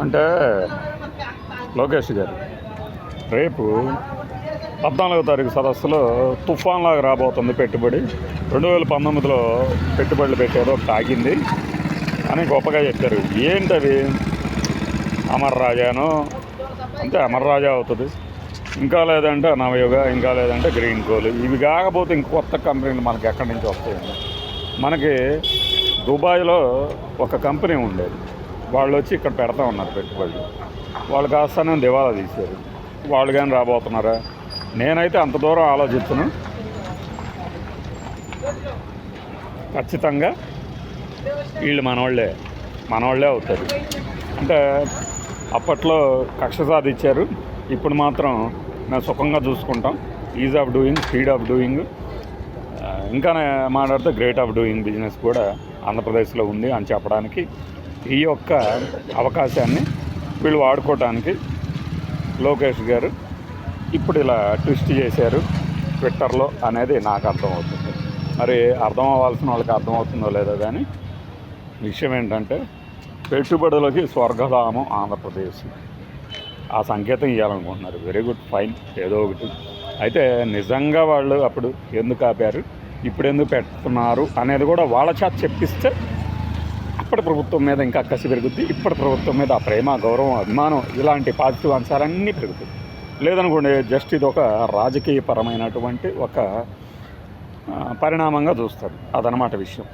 అంటే లోకేష్ గారు రేపు పద్నాలుగో తారీఖు సదస్సులో తుఫాన్లాగా రాబోతుంది పెట్టుబడి. రెండు వేల పంతొమ్మిదిలో పెట్టుబడులు పెట్టేదో ఒకటి అని గొప్పగా చెప్పారు. ఏంటది? అమర్ రాజాను? అంటే అమర్ రాజా అవుతుంది. ఇంకా లేదంటే నవయుగ ఇంకా లేదంటే గ్రీన్ కోల్. ఇవి కాకపోతే ఇంక కొత్త కంపెనీలు మనకి ఎక్కడి నుంచి వస్తాయండి? మనకి దుబాయ్లో ఒక కంపెనీ ఉండేది. వాళ్ళు వచ్చి ఇక్కడ పెడతా ఉన్నారు పెట్టుబడులు. వాళ్ళు కాస్తానే దివాలా తీశారు. వాళ్ళు కానీ రాబోతున్నారా? నేనైతే అంత దూరం ఆలోచిస్తున్నాను ఖచ్చితంగా వీళ్ళు మనవాళ్ళే మనవాళ్ళే అవుతారు. అంటే అప్పట్లో కక్ష సాధించారు. ఇప్పుడు మాత్రం మేము సుఖంగా చూసుకుంటాం. Ease of doing speed of doing. ఇంకా మాట్లాడితే గ్రేట్ ఆఫ్ డూయింగ్ బిజినెస్ కూడా ఆంధ్రప్రదేశ్లో ఉంది అని చెప్పడానికి ఈ యొక్క అవకాశాన్ని వీళ్ళు వాడుకోవటానికి లోకేష్ గారు ఇప్పుడు ఇలా ట్విస్ట్ చేశారు ట్విట్టర్లో అనేది నాకు అర్థమవుతుంది. మరి అర్థం అవ్వాల్సిన వాళ్ళకి అర్థమవుతుందో లేదో కానీ విషయం ఏంటంటే పెట్టుబడులకి స్వర్గధామం ఆంధ్రప్రదేశ్. ఆ సంకేతం ఇవ్వాలనుకుంటున్నారు వెరీ గుడ్ ఫైన్ ఏదో ఒకటి. అయితే నిజంగా వాళ్ళు అప్పుడు ఎందుకు ఆపారు? ఇప్పుడు ఎందుకు పెడుతున్నారు అనేది కూడా వాళ్ళ చేత చెప్పిస్తే అప్పటి ప్రభుత్వం మీద ఇంకా కసి పెరుగుద్ది ఇప్పటి ప్రభుత్వం మీద ఆ ప్రేమ గౌరవం అభిమానం ఇలాంటి పాజిటివ్ అంశాలన్నీ పెరుగుతాయి. లేదనుకోండి జస్ట్ ఇది ఒక రాజకీయపరమైనటువంటి ఒక పరిణామంగా చూస్తారు. అదనమాట విషయం.